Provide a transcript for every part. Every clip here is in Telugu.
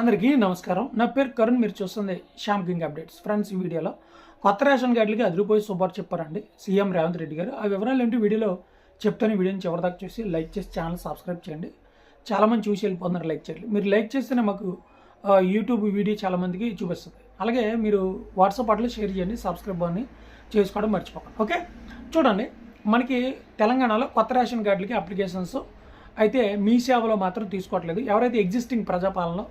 అందరికీ నమస్కారం. నా పేరు కరుణ్ మీరు చూస్తుంది శ్యామ్ కింగ్ అప్డేట్స్. ఫ్రెండ్స్ ఈ వీడియోలో కొత్త రేషన్ కార్డులకి అదిరిపోయి శుభార్ చెప్పారండి. సీఎం రేవంత్ రెడ్డి గారు. ఆ వివరాలు ఏంటి వీడియోలో చెప్తాను. వీడియోని చివరిదాకా చూసి లైక్ చేసి ఛానల్ సబ్స్క్రైబ్ చేయండి. చాలామంది చూసి వెళ్ళిపోతున్నారు లైక్ చేయండి మీరు లైక్ చేస్తేనే మాకు యూట్యూబ్ వీడియో చాలామందికి చూపిస్తుంది. అలాగే మీరు వాట్సాప్ అట్లా షేర్ చేయండి. సబ్స్క్రైబ్ అని చేసుకోవడం మర్చిపోకండి. ఓకే? చూడండి. మనకి తెలంగాణలో కొత్త రేషన్ కార్డులకి అప్లికేషన్స్ అయితే మీ సేవలో మాత్రం తీసుకోవట్లేదు. ఎవరైతే ఎగ్జిస్టింగ్ ప్రజాపాలనలో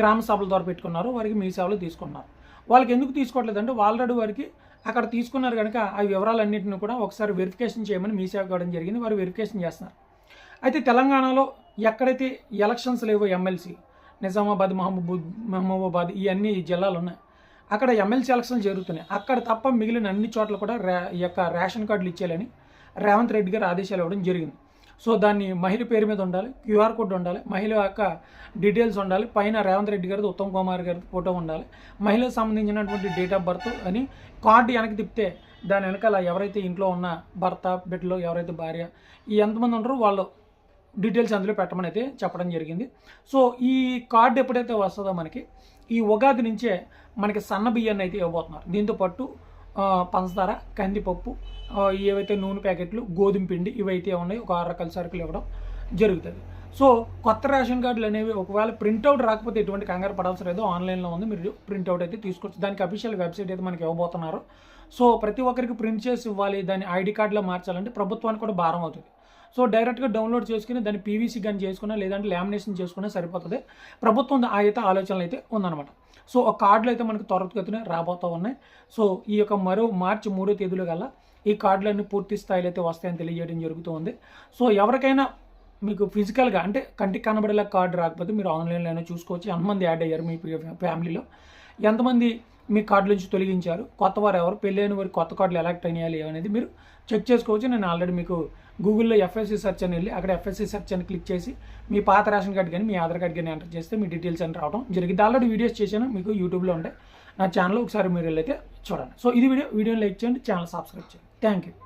గ్రామ సభల ద్వారా పెట్టుకున్నారు వారికి మీ సేవలు తీసుకున్నారు. వాళ్ళకి ఎందుకు తీసుకోవట్లేదంటే ఆల్రెడీ వారికి అక్కడ తీసుకున్నారు కనుక ఆ వివరాలన్నింటిని కూడా ఒకసారి వెరిఫికేషన్ చేయమని మీ సేవ కావడం జరిగింది వారు వెరిఫికేషన్ చేస్తున్నారు. అయితే తెలంగాణలో ఎక్కడైతే ఎలక్షన్స్ లేవో ఎమ్మెల్సీ నిజామాబాద్ మహబూబ్ మహబూబాబాద్ ఇవన్నీ జిల్లాలు ఉన్నాయి అక్కడ ఎమ్మెల్సీ ఎలక్షన్స్ జరుగుతున్నాయి. అక్కడ తప్ప మిగిలిన అన్ని చోట్ల కూడా రే యొక్క రేషన్ కార్డులు ఇచ్చేయాలని రేవంత్ రెడ్డి గారు ఆదేశాలు ఇవ్వడం జరిగింది. సో దాన్ని మహిళ పేరు మీద ఉండాలి క్యూఆర్ కోడ్ ఉండాలి మహిళ యొక్క డీటెయిల్స్ ఉండాలి పైన రేవంత్ రెడ్డి గారిది ఉత్తమ్ కుమార్ గారి ఫోటో ఉండాలి. మహిళకు సంబంధించినటువంటి డేట్ ఆఫ్ బర్త్ అని కార్డు వెనక్కి తిప్పితే దాని వెనకాల ఎవరైతే ఇంట్లో ఉన్న భర్త బిడ్డలు ఎవరైతే భార్య ఈ ఎంతమంది ఉంటారో వాళ్ళు డీటెయిల్స్ అందులో పెట్టమని అయితే చెప్పడం జరిగింది. సో ఈ కార్డు ఎప్పుడైతే వస్తుందో మనకి ఈ ఉగాది నుంచే మనకి సన్న బియ్యాన్ని అయితే ఇవ్వబోతున్నారు. దీంతో పాటు పంచదార కందిపప్పు ఇవైతే ఏవైతే నూనె ప్యాకెట్లు గోధుమ పిండి ఇవైతే ఉన్నాయి. ఒక ఆరు రకాల సరుకులు ఇవ్వడం. జరుగుతుంది. సో కొత్త రేషన్ కార్డులు అనేవి ఒకవేళ ప్రింట్అవుట్ రాకపోతే ఎటువంటి కంగారు పడాల్సిన లేదు. ఆన్లైన్లో ఉంది. మీరు ప్రింట్అవుట్ అయితే తీసుకోవచ్చు. దానికి అఫీషియల్ వెబ్సైట్ అయితే మనకి ఇవ్వబోతున్నారు. సో ప్రతి ఒక్కరికి ప్రింట్ చేసి ఇవ్వాలి. దాన్ని ఐడి కార్డులో మార్చాలంటే ప్రభుత్వానికి కూడా భారం అవుతుంది. సో డైరెక్ట్గా డౌన్లోడ్ చేసుకుని దాన్ని పీవీసీ కానీ చేసుకున్నా లేదంటే లామినేషన్ చేసుకున్నా సరిపోతుంది. ప్రభుత్వం ఆ అయితే ఆలోచనలు అయితే ఉందన్నమాట. సో ఆ కార్డులు అయితే మనకు త్వరగతిన రాబోతూ ఉన్నాయి. సో ఈ యొక్క మరో మార్చి మూడో తేదీలో గల ఈ కార్డులన్నీ పూర్తి స్థాయిలో అయితే వస్తాయని తెలియజేయడం జరుగుతుంది సో ఎవరికైనా మీకు ఫిజికల్గా అంటే కంటికి కనబడేలా కార్డు రాకపోతే మీరు ఆన్లైన్లో అయినా చూసుకోవచ్చు. ఎంతమంది యాడ్ అయ్యారు మీ ఫ్యామిలీలో ఎంతమంది మీ కార్డు నుంచి తొలగించారు? కొత్త వారు ఎవరు? పెళ్ళైన వారి కొత్త కార్డులు ఎలక్ట్ అయ్యాలి అనేది మీరు చెక్ చేసుకోవచ్చు. నేను ఆల్రెడీ మీకు గూగుల్లో ఎఫ్ఎస్సి సెర్చ్ అని వెళ్ళి అక్కడ ఎఫ్ఎస్సి సెర్చ్ అని క్లిక్ చేసి మీ పాత రేషన్ కార్డు కానీ మీ ఆధార్ కార్డు కానీ ఎంటర్ చేస్తే మీ డీటెయిల్స్ అని రావడం జరిగింది. ఆల్రెడీ వీడియోస్ చేశాను మీకు యూట్యూబ్లో ఉంటాయి. నా ఛానల్ ఒకసారి మీరు వెళ్ళైతే చూడండి. సో ఇది వీడియో వీడియోని లైక్ చేయండి ఛానల్ సబ్స్క్రైబ్ చేయండి. Thank you